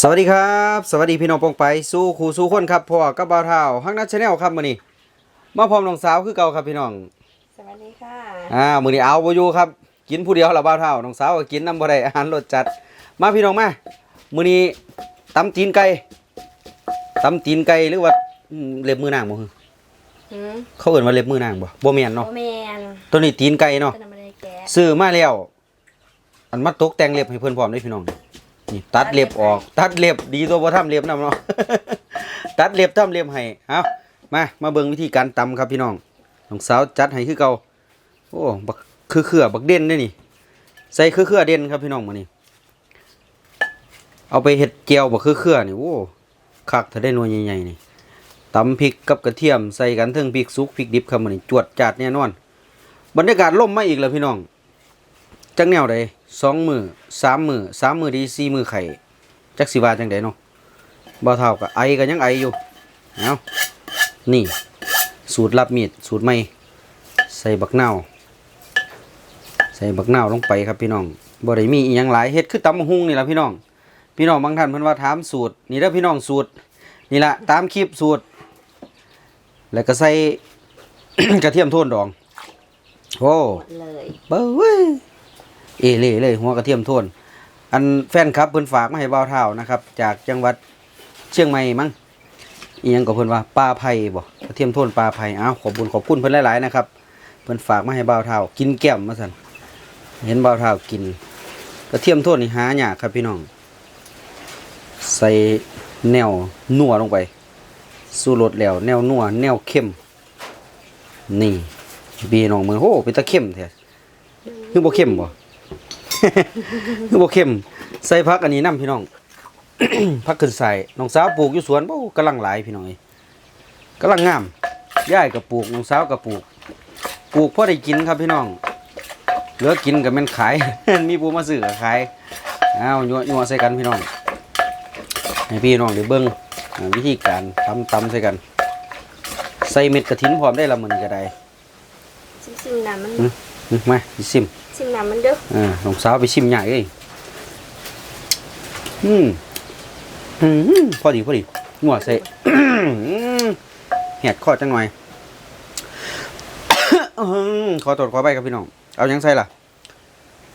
สวัสดีครับ สวัสดีพี่น้องปองไปสู้ครูสู้คนครับพ่อกับบ่าวเท้าฮักนัทชาแนลครับมื้อนี้มาพร้อมน้องสาวคือเก่าครับพี่น้องสวัสดีค่ะอ่ามื้อนี้เอาบ่อยู่ครับกินผู้เดียวละบ่าวเท้าน้องสาวก็กินนำบ่ได้อาหารรสจัด มาพี่น้องมามื้อนี้ตำตีนไก่ตำตีนไก่หรือว่าอืมเล็บมือนางบ่ฮึหืมเขาเอิ้นว่าเล็บมือนางบ่บ่แม่นโอเนาะแมนตัวนี้ตีนไก่เนาะเป็นอะไรแกะซื้อมาแล้วอันมาตกแต่งเล็บให้เพิ่นพร้อมเด้พี่น้อง นี่ตัดเล็บออก ตัดเล็บดีตัวบ่ทำเล็บนำเนาะ ตัดเล็บทำเล็บให้เอามา มาเบิ่งวิธีการตำครับพี่น้องน้องสาวจัดให้คือเก่าโอ้บักคือเครือบักเด่นด้นี่ ใส่คือเครือเด่นครับพี่น้องมื้อนี้เอาไปเฮ็ดแจ่วบักคือเครือนี่โอ้คักถ้าได้หน่วยใหญ่ๆนี่ตำพริกกับกระเทียมใส่กันเทั้งพริกสุกพริกดิบครับมื้อนี้จวดจัดแน่นอน บรรยากาศล่มมาอีกแล้วพี่น้อง จักแนวใดสองมือสามมือสามมือดีสี่มือไข่จักสิว่าจังใดเนาะบ่เท่ากับไอก็ยังไออยู่เอานี่ สูตรลับมีดสูตรใหม่ใส่บักนาวใส่บักนาวลงไปครับพี่น้องบ่ได้มีอีหยังหลายเฮ็ดคือตำบักหุ่งนี่ล่ะพี่น้อง พี่น้องบางท่านเพิ่นว่าถามสูตร นี่เด้อพี่น้องสูตร นี่ล่ะตามคลิปสูตร แล้วก็ใส่กระเทียมโทนดอง โอ้หมดเลยเบ้เว้ย เอเล่เลยหัวกระเทียมโทน อันแฟนครับเพิ่นฝากมาให้บ่าวเท่านะครับ จากจังหวัดเชียงใหม่มั้งอียังก็เพิ่นว่าปลาไผ่บ่กระเทียมโทนปลาไผ่อ้าวขอบคุญขอบคุณเพิ่นหลายๆนะครับเพิ่นฝากมาให้บ่าวเท่ากินแก้มมาสั่นเห็นบ่าวเท่ากิน กระเทียมโทนนี่หายากครับพี่น้อง ใส่แนวนัวลงไป สู้รสแล้ว แนวนัวแนวเข้ม นี่บีน้องมือโหเป็นตะเข้มแท้คือบ่เข้มบ่ บ่เข้มใส่ผักอันนี้นํพี่น้องผักขึ้นใส่น้องสาวปลูกอยู่สวนบ่กำลังหลายพี่น้องเอ้ยกำลังงามยายก็ปลูกน้องสาวก็ปลูก ปลูกพอได้กินครับพี่น้องเหลือกินก็แม่นขาย มีผู้มาซื้อก็ขายอ้าวยั่วๆใส่กันพี่น้องให้พี่น้องได้เบิ่งอ่าวิธีการทำตำใส่กัน ใส่เม็ดกระถินพร้อมได้ละมื้อนี้ก็ได้ซิมซิมน้ำมันอื มอืมมาสิซิมซิมน้ำมันเด้ออ่าน้องสาวไปชิมใหญ่เอ้ยอืมอืมพอดีพอดีงัวใส่อืมแหดคอจังหน่อยอื้อหือขอตรวจขอไปครับพี่น้อง เอายังใส่ล่ะ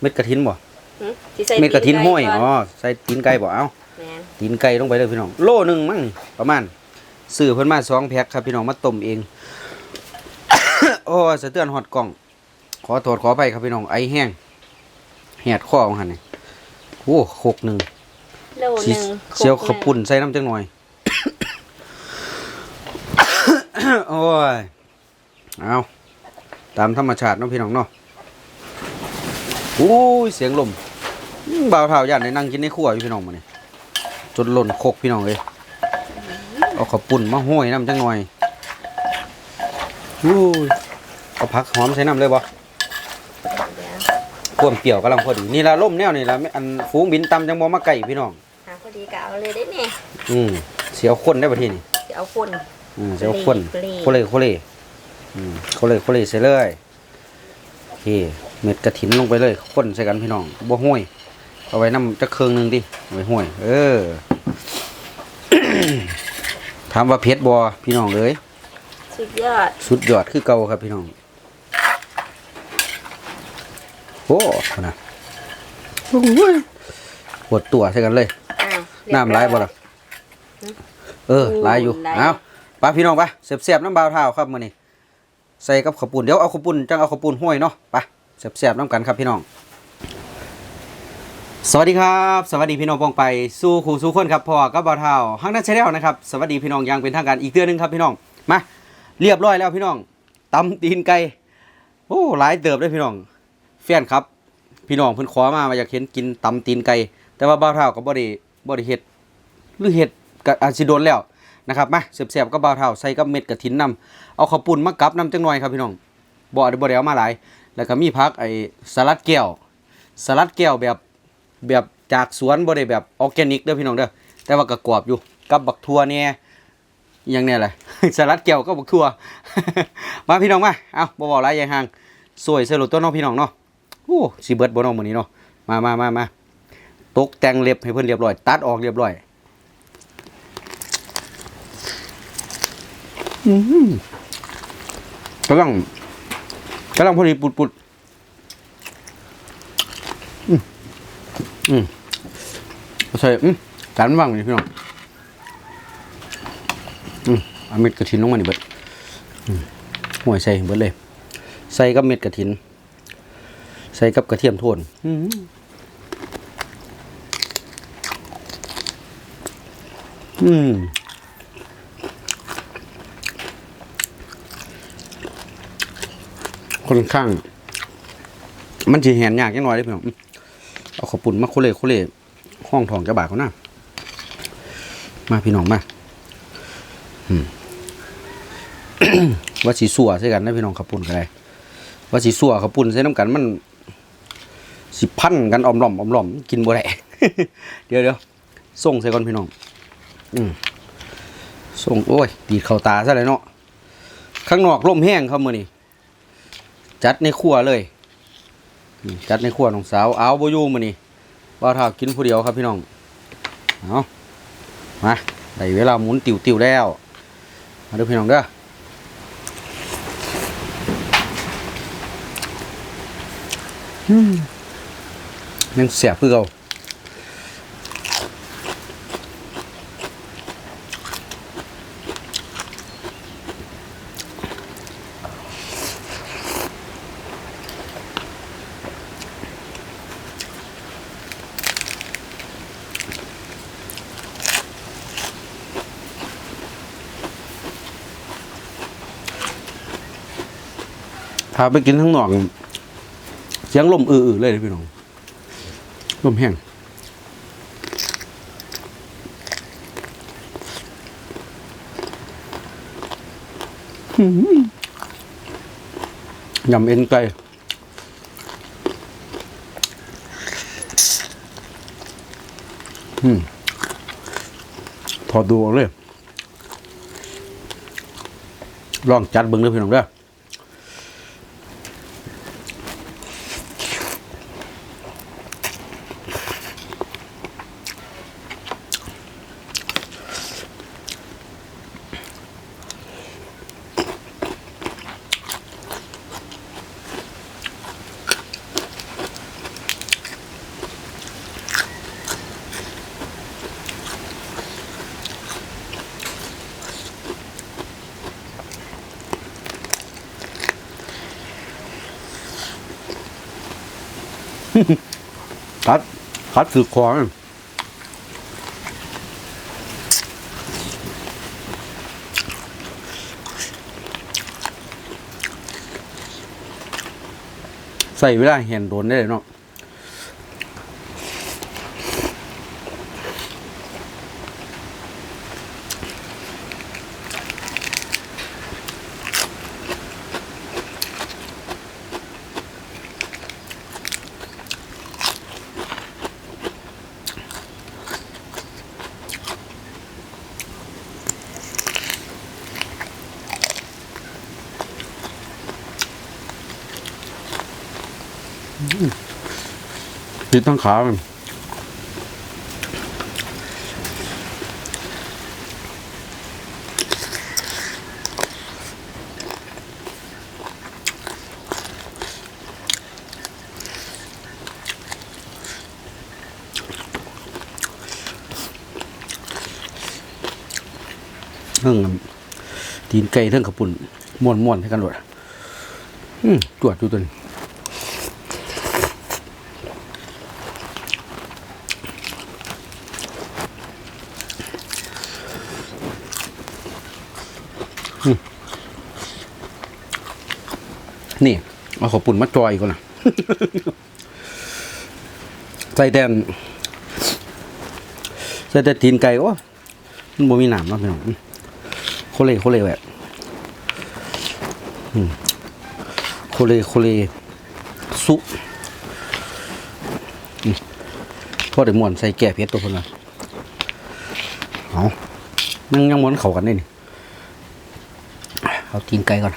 เม็ดกระถินบ่หืมสิใส่เม็ดกระถินห้อยก่อ๋อใส่ตีนไก่บ่เอาแมนตีนไก่ลงไปเลยพี่น้อง โลหนึ่งมั้งนี่ประมาณซื้อเพิ่นมาสองแพ็คครับพี่น้องมาต้มเอง โอ้สะเตือนฮอดกล้องข อโทษขอไปครับพี่น้องไอแห้งแหดข้อของหันนี่โอ้หกหนึ่งโลหสินึ่งเซียวขาวปุ่นใส่น้ำจังหน่อย โอ้ย เอาตามธรรมชาติเนาะพี่น้องเนาะโอ้ย เสียงลมอื้อบ่าวเท่าย่านได้นั่งกินในครัวอยู่พี่น้องมาเนี่ยจนหล่นโคกพี่น้องเลยเอาขาวปุ่นมาห้อยน้ำจังหน่อยโอ้ยเอาผักหอมใส่น้ำเลยบ่เดี๋ยว ความเปรี้ยวกำลังพอดีนี่ละล่มแนวนี่ละไม่อันฝูงบินตำจังบ่มาไก่พี่น้องหาพอดีกะเอาเลยได้เนี่ยอืมเสียวคนได้ประเทศนี่เดี๋ยวเอาคนอืมเสียวคนโคเลโคเลโคเลอืมโคเลโคเลใส่เลยโอเคเม็ดกระถินลงไปเลยคนใส่กันพี่น้องบ่ห้วยเอาไว้น้ำจะเครื่องหนึงดิเอาไว้ห้วย เออถามว่าเผ็ดบ่พี่น้องเลยสุดยอด สุดยอดคือเก่าครับพี่น้องโอ้ขนาดโอ้ยปวดตัวใส่กันเลย อ้าวเรียบน้ำไหลายบ่ล่ะเออไหลายอยู่ไหลเอาปลาพี่น้องปะเสียบๆน้ำบาวเท้าครับมื้อนี้ใส่กับข้าวปุ้นเดี๋ยวเอาข้าวปุ้นจังเอาข้าวปุ้นห้วยเนาะไปเสียบๆน้ำกันครับพี่น้อง สวัสดีครับ สวัสดีพี่น้องปองไปสู้ขู่สู้คนครับพ่อกับบาวเท้าฮังนันชาแนลนะครับสวัสดีพี่น้องอยังเป็นทางการอีกเตือนหนึงครับพี่น้องมาเรียบร้อยแล้วพี่น้องตำตีนไก่โอ้หลายเติบเลยพี่น้อง แฟนครับ พี่น้องเพิ่นขอมาว่าอยากเห็นกินตำตีนไก่แต่ว่าบ่าวเท้าก็บ่ได้บ่ได้เฮ็ดหรือเห็ดกับอาจสิโดนแล้วนะครับมาเสียบๆก็บ่าวเท่าใส่กับเม็ดกระถินนำเอาข้าวปุ้นมากับนำจังหน่อยครับพี่น้องบ่ได้บ่ได้เอามาหลาย แล้วก็มีผักไอ้สลัดแก้วสลัดแก้วแบบแบบจากสวนบ่ได้แบบออร์แกนิกเด้อพี่น้องเด้อแต่ว่าก็กรอบอยู่กับบักทั่วเนี่ยยังเนี่ยแหละสลัดแก้วกับบักทั่วมาพี่น้องมาเอาบ่เว้าหลายอยางห่างสวยสรุปตัวน้องพี่น้องเนาะ โอ้สีเบิร์ดบนออกมือนี้เนาะมามามามาตกแต่งเล็บให้เพื่อนเรียบร้อย ตัดออกเรียบร้อยอืมกำลังกำลังพอดีปุดปุดอืมอืมใส่อืมจานว่างนี่พี่น้องอืมเอเม็ดกระถินลงมาดิเบิดห่วยใส่เบิดเลย ใส่กับเม็ดกระถิน ใส่กับกระเทียมโทนอืมอืมค่อนข้าง มันจะแหนยากจังหน่อยเด้อพี่องเอาขาปุ่นมาโคเล่โคเล่ห้องทองจะบาดเขาหน้ามาพี่น้องมาว่าสีสัวใช่กันนะพี่น้องขาวปุ่นกันเลยว่าสีสัวขาวปุ่นใส่น้ำกันมัน สิพันกันออมหล่อมออมหล่อมกินบ่ได้เดี๋ยวเดี๋ยวส่งใส่ก่อนพี่น้องอืมส่งโอ้ยตีเข่าตาซะเลยเนาะข้างนอกลมแห้งครับมือนี่จัดในครัวเลยจัดในครัวน้องสาวเอาโบอยูมานี่ว่าถ้ากินผู้เดียวครับพี่น้องเอามาได้เวลาหมุนติวติวแล้วมาดูพี่น้องเด้ออืม ยังเสียบเพื่อเอาพาไปกินทั้างนอกเสียงลมอื้อๆเลยพี่น้อง ลมแห้งยำเอ็นไก่ถอดดูออกเลย ลองจัดเบิ้งเด้อพี่น้องเด้อ คั ดคัดสือคอใส่เวลาเห็นโดนได้เลยเนาะ ดทั้งขามันเรื่องตีนไก่เรื่องขปุ่นม่วนม่วนๆให้กันหมดอืมตรวจดูตัวนี้ นี่ เอาขาวปุ่นมาจอยก่อนนะใส่แต่นใส่แต่ตีนไก่โอ้มันบ่มีหนามเนาะพี่น้องโคเลโคเลแบบโคเลโคเลสุอืมพอได้ม่วนใส่แก่เพชรตัวคนละเอายังยังม้วนเข้ากันได้นี่เอาตีนไก่ก่อน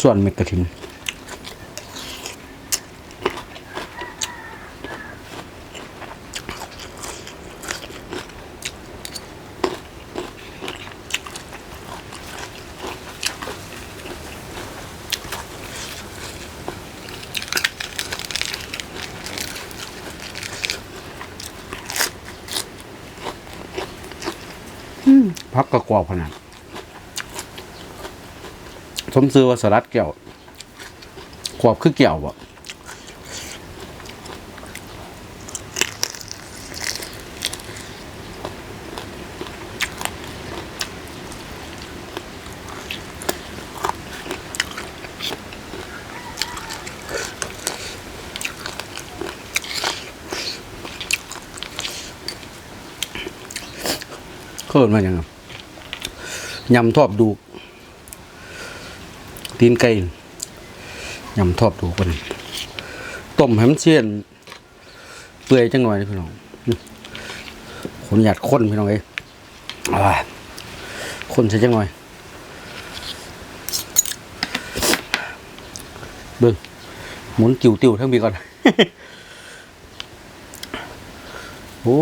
ส่วนเม็ดกระถินพักกระกรอบขนาด สมซื้อว่าสลัดแก้วกรอบคือแก้วบ่เคินมาอย่างไงยำทอบดู ตีนไก่ยำทอบดูกคนต้มให้มันเชียน เปื่อยจังหน่อยพี่น้องอื้อขนหยาดข้นพี่น้องเอ้ยข้นใช่จังหน่อยเบิ่งหมุนจิ๋วติวทั้งปีก่อน โอ้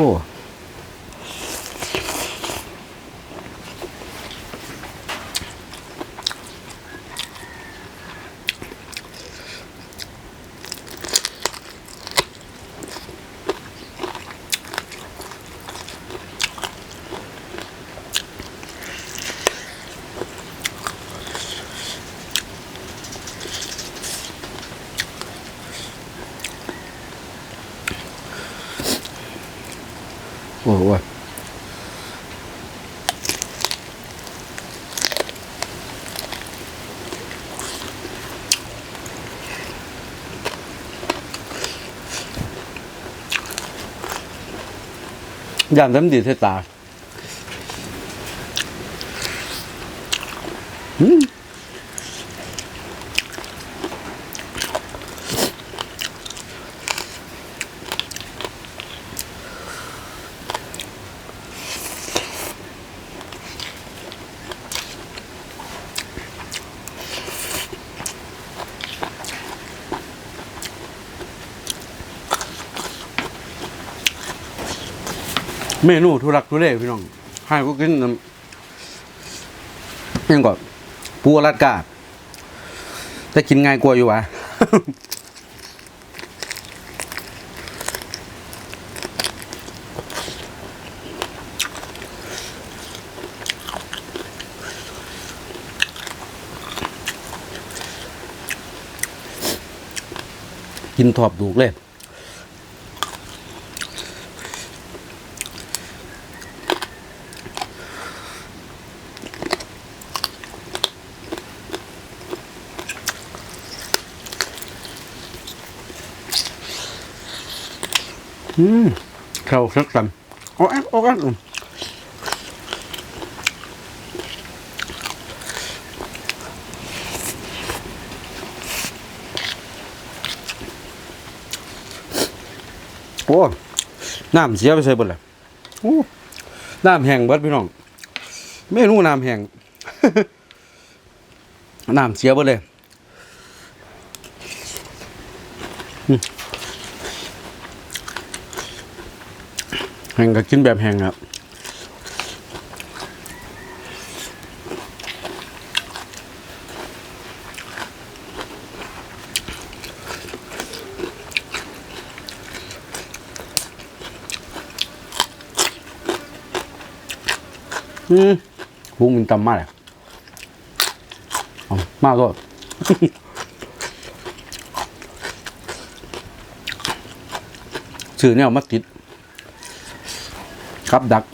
โอ้โหยามน้ เมนูทุรักทุเลพี่น้องให้ก็กินน้ำยังก่อนปูอลัดกาดแต่กินง่ายกว่าอยู่วะกินทอบดูกเลย อืมเข้าสักกันโอ้แอ๊โอ้แอ๊กอืมโอ้น้ำเสียไปใส่เบดเลยโอ้น้ำแห้งเบิดพี่น้องเมนูน้ำแห้ง น้ำเสียเบิดเลย แห้งก็กินแบบแห้งครับอืมพุงมันตำมากเลยมากก็สื่อเนี่ยมาติด ครับดัก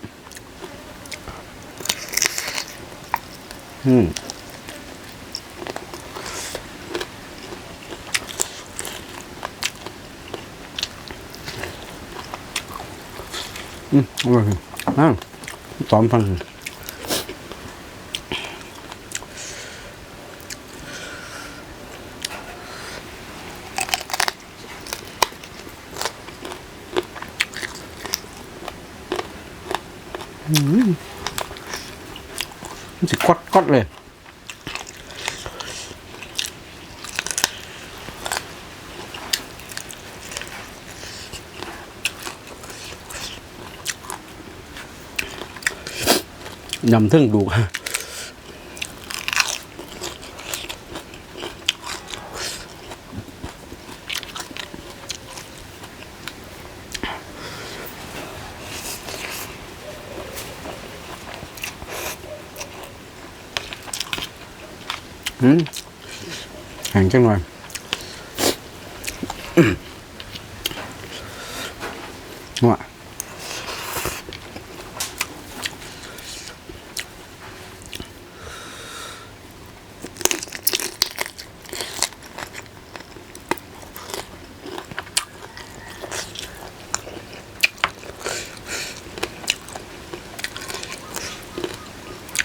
อืมอืมอร่อยอะสอนฟัง chỉ quắt quắt lên. Nhầm thương đủ ดเลย ยำทึ่งดูก อืมแข็งจังหน่อย ว่ะ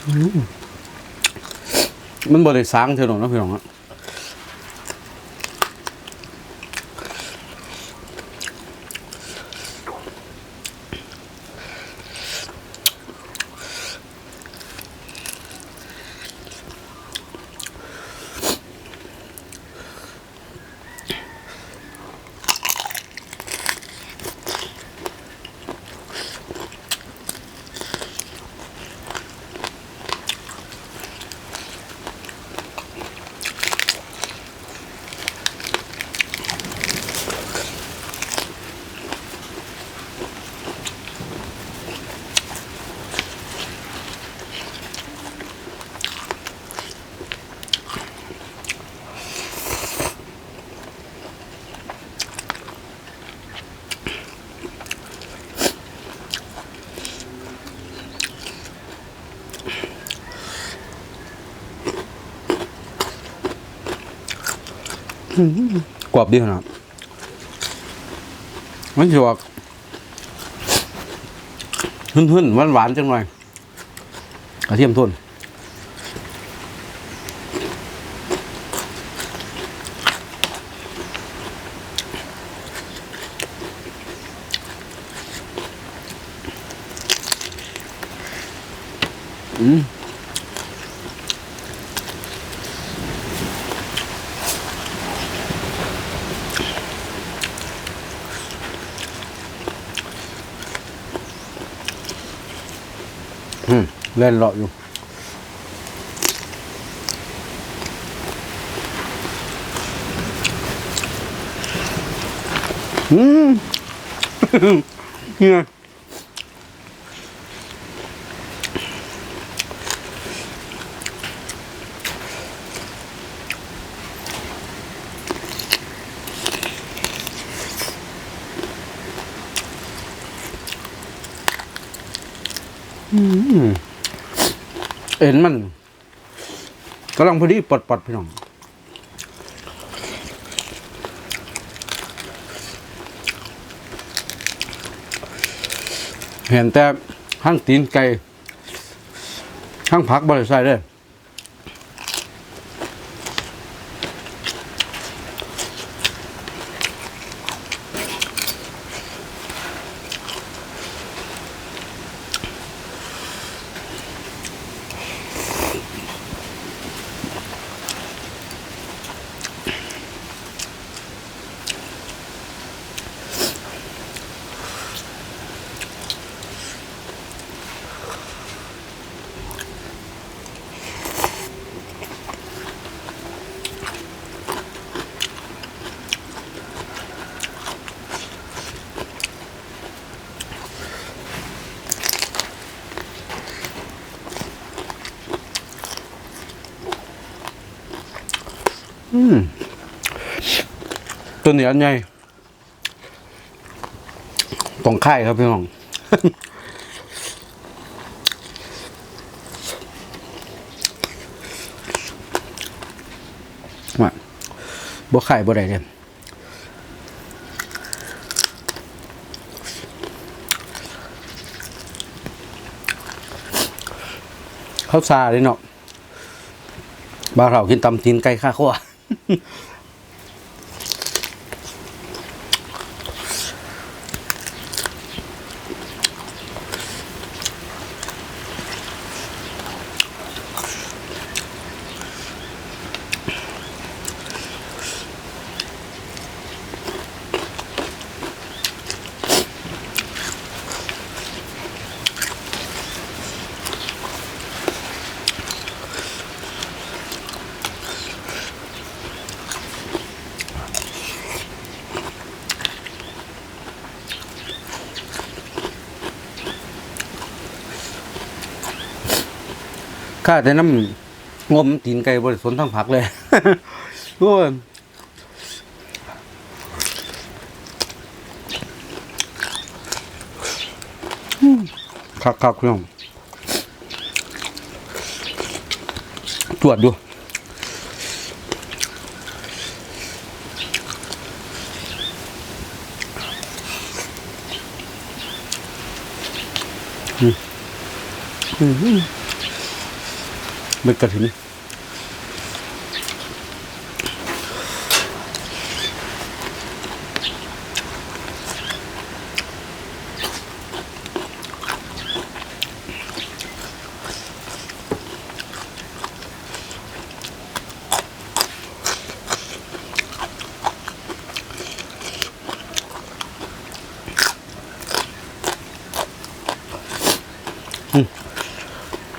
อืม มันบริสร้างเท่านั้นนะพี่น้องอะ กรอบดีขนาดมันจะออกหึ่นๆหวานๆจังหน่อยกระเทียมทุน เล่นเลาะอยู่ อืมเนี่ย เอ็นมันกำลังพอดีปลดๆพี่น้องเห็นแต่ห้างตีนไก่ห้างผักบริษัทเลย ตัวเหนี้อันใหญ่ต้องค่ครับพี่น้องว่าบ่ไข่บ่ได้เด่นข้าวซาเลยเนาะบ้าเรากินตำตีนไก่ข้าขั้ว ข้าแต่น้ำงมตีนไก่บริสุทธิ์ทั้งผักเลยโอ้ยคักคักพี่องตรวจดู เม็ดกระถิน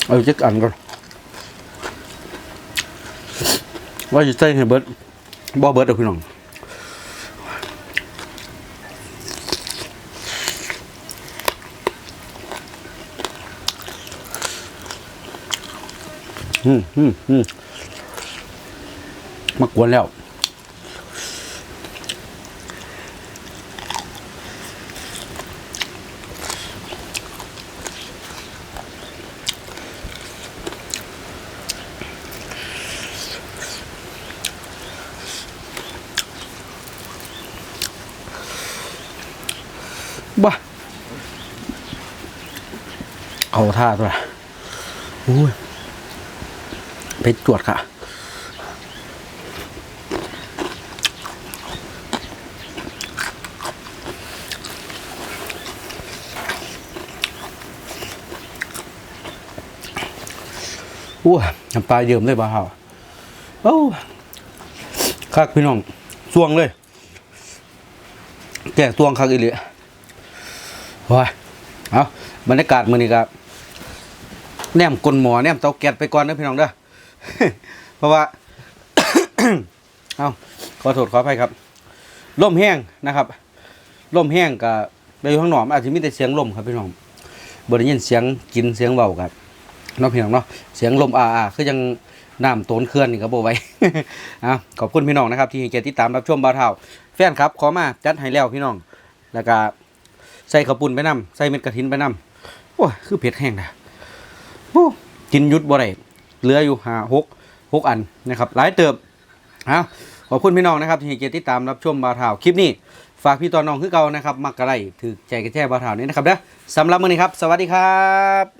เอาจักอันก่อน ว่าจะใส่ให้เบิดบ่เบิดเอาพี่น้องอืมอืมอืมมากวนแล้ว บ้าเอาท่าตัวละอุ้ยเพชรจวดค่ะอู้น้ำปลาเยิ้มเลยบ้าเอ้คักพี่น้องสวงเลย แก่สวงคักอีหลี ว้ายเอาบรรยากาศมื้อนี้ครับแนมกลนหมอแนมเตาแก๊สไปก่อนนะพี่น้องเด้อเพราะว่า เอาขอโทษขออภัยครับลมแห้งนะครับลมแห้งกับไปอยู่ข้างนอกมันอาจจะมีแต่เสียงลมครับพี่น้องบ่ได้ยินเสียงกินเสียงเบาครับเนาะพี่น้องเนาะเสียงลมอ่าคือยังน้ำโตนเคลื่อนนี่ครับโบไว้เอาขอบคุณพี่น้องนะครับ ที่ให้เกียรติติดตามรับชมบาเท่าแฟนครับ ขอมาจัดให้แล้วพี่น้องแล้วก็ ใส่ข้าวปุ้นไปนำใส่เม็ดกระถินไปนำโอ้ยคือเผ็ดแห้งนะโอ้กินยุดบ่ได้เหลืออยู่หาหกหกอันนะครับ หลายเติบเอาขอบคุณพี่น้องนะครับที่เกียรติติดตามรับชมบาวเท่าคลิปนี้ ฝากพี่ตอนน้องคือเก่านะครับมักกะไรถือใจกระแช่บาวเท่านี้นะครับเด้อสำหรับมื้อนี้ครับ สวัสดีครับ